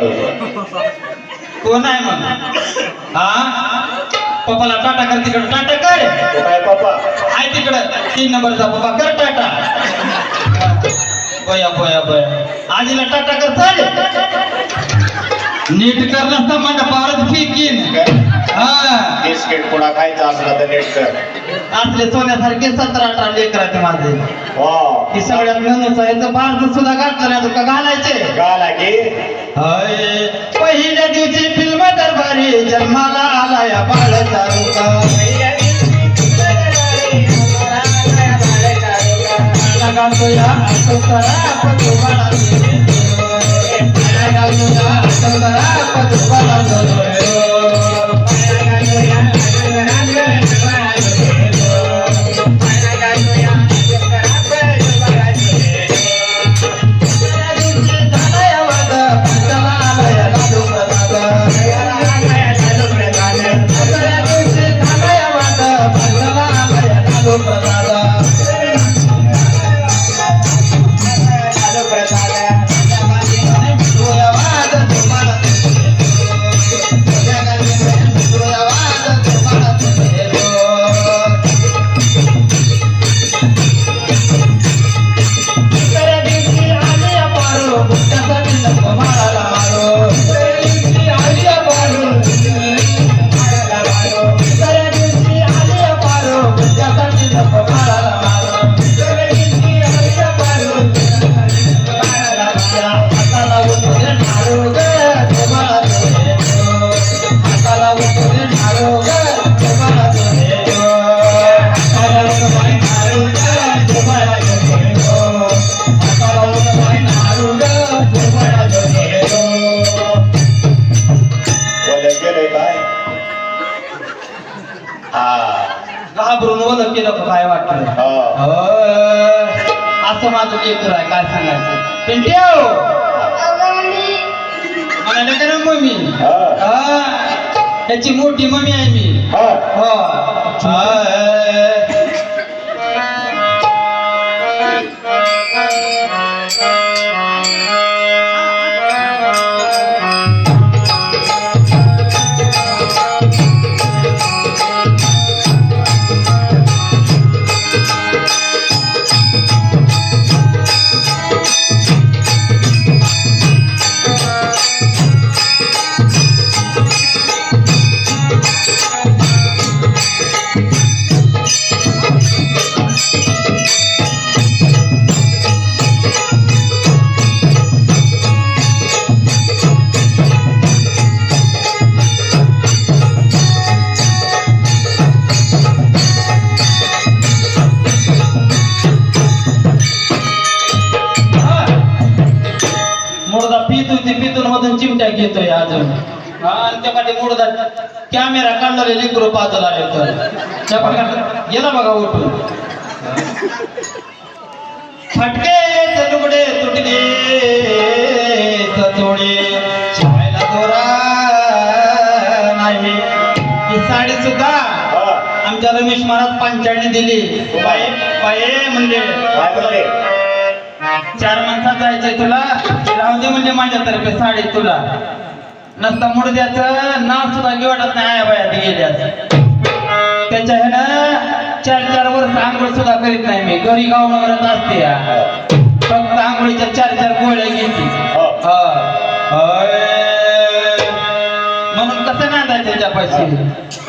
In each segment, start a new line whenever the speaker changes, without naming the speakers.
दोघं.
कोण आहे मग? हा? पप्पाला टाटा कर तिकडं. टाटा कर.
काय पप्पा?
आहे तिकडं. तीन नंबरचा पप्पा. कर टाटा. बया बया बया आजीला टाटा कर चल. नीट कर नसता माझ्या पारच फेकीन हा.
बिस्किट पुडा खायचा असला तर नीट कर.
असले सोन्यासारखे सतरा अठरा लेकर ते माझे.
वा
ती सगळ्यात मेहनत आहे तर भारत सुद्धा घातलं नाही का घालायचे.
गाला की.
हाय, पहिल्या दिवशी फिल्म दरबारी जन्माला आला या बाळाचा रुका. लगातो या आसोतरा पदुबाला लगातो घाबरून ओळख केलं का काय वाटलं
हा.
असं माझं लेकर आहे काय सांगायचं? पिंट्याव म्हणाले का ना मम्मी?
हा.
हा, त्याची मोठी मम्मी आहे मी.
हा.
मुर्दा पित होती पितून मधून चिमट्या घेतोय अजून आणि त्या पाठी मुर्दा कॅमेरा काढणारे लेकरू पाजला येतो गेला बघा उठून. फटके लुगडे तुटले तोडे शिवायला दोरा नाही. ही साडी सुद्धा आमच्या रमेश महाराज पंचाळणी दिली. म्हणले
काय म्हणले
चार माणसात जायचंय तुला? राहू दे म्हणजे माझ्यातर्फे साडी तुला. नसता मुडद्याचं नाव सुद्धा वाटत नाही आया बायात गेल्यास. त्याच्या ह्यानं चार चार वर्ष आंघोळ सुद्धा करीत नाही मी. घरी गाव करत असते. फक्त आंघोळीच्या चार चार गोळ्या घेते.
हो.
म्हणून कसं नांदाय त्याच्यापाशी?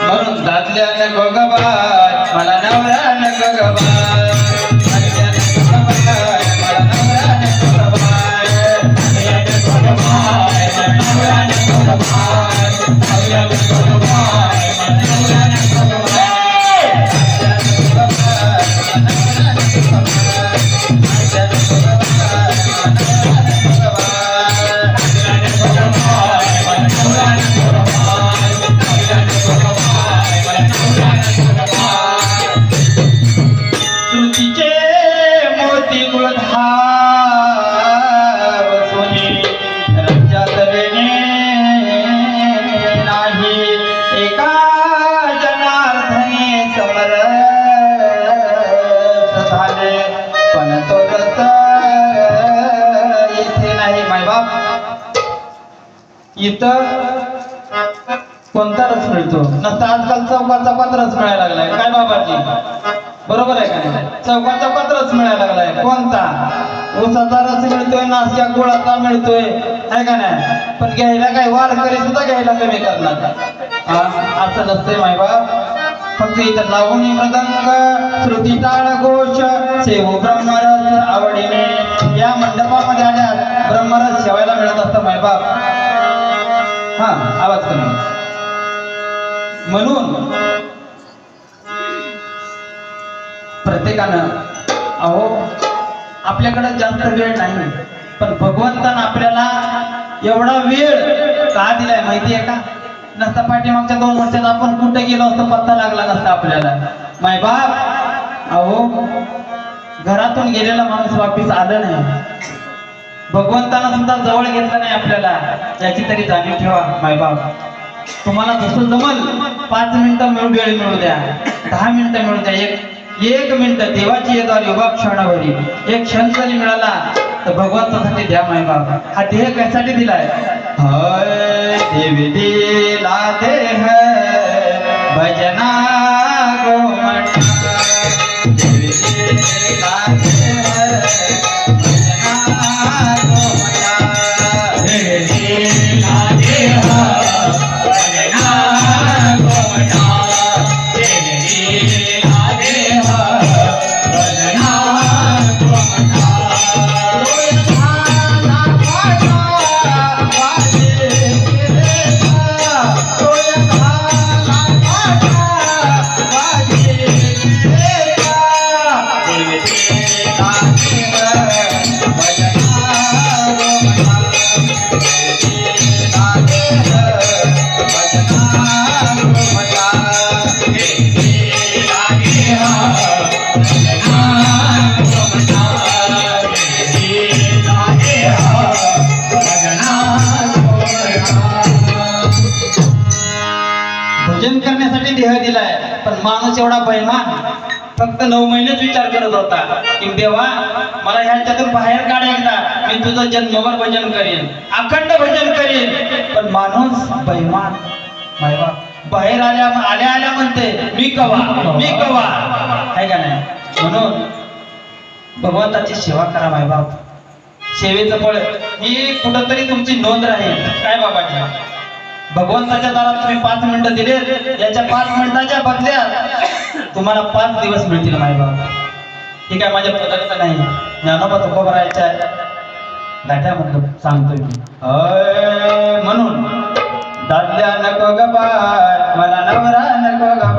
म्हणून दादल्यानं गोगबाय मला नवऱ्यानं गोगबाय दादल्यानं I am the Bye. इथं कोणता रस मिळतो. नसता आजकाल चौकात चौकात रस मिळायला लागलाय. काय बाबाजी? बरोबर आहे का नाही? चौकात चौकात रस मिळायला लागलाय. कोणता? ऊसाचा रस मिळतोय नाश्त्या गुळाचा मिळतोय. आहे का नाही? पण घ्यायला काय? वारकरी सुद्धा घ्यायला कमी करणार हा? असं नसतंय मायबाप. फक्त इथं लावून मृदंग श्रुती टाळ घोष सेवू ब्रह्मरस आवडीने या मंडपामध्ये आल्यास ब्रह्मरस शेवायला मिळत असतं मायबाप. हा आवाज कमी. म्हणून प्रत्येकानं अहो आपल्याकडे जास्त वेळ नाही. पण भगवंतानं आपल्याला एवढा वेळ का दिलाय माहिती आहे का? नसता पाठीमागच्या दोन वर्षात आपण कुठे गेलो असतो पत्ता लागला नसता आपल्याला. माय बाप अहो घरातून गेलेला माणूस वापिस आलं नाही. भगवंतानं सुद्धा जवळ घेतलं नाही आपल्याला. याची तरी जाणीव ठेवा मायबाप तुम्हाला जसं जमल पाच मिनिटं मिळू वेळ मिळू द्या. दहा मिनिटं मिळू द्या. एक एक मिनिट देवाची येत योगा क्षणावरी एक क्षण जरी मिळाला तर भगवंतासाठी द्या मायबाप हा देह कशासाठी दिलाय? हय देवी दिला दे. माणूस एवढा बैमान फक्त नऊ महिनेच विचार करत होता की देवा मला ह्याच्यातून बाहेर काढ एकदा. मी तुझं जन्मभर भजन करीन अखंड भजन करीन. पण माणूस बैमान मायबा बाहेर आल्या आल्या आल्या म्हणते मी कवा मी कवा? आहे का नाही? म्हणून भगवंताची सेवा करा मायबाप सेवेचं फळ ही कुठंतरी तुमची नोंद राहील. काय बाबाची भगवंताच्या दारात तुम्ही पाच मिनिटं दिले याच्या पाच मिनिटाच्या बदल्यात तुम्हाला पाच दिवस मिळतील मायबाप ठीक आहे माझ्या पदार्थ नाही. ज्ञानोबा तुकोबरायच्या गाठ्यामधलं सांगतोय मी. म्हणून दादल्या नको ग मला नवरा नको ग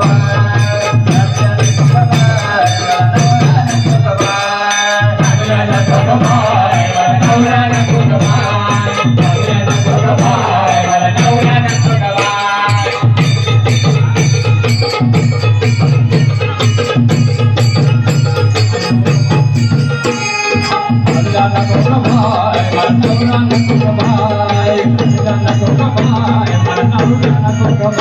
Thank you.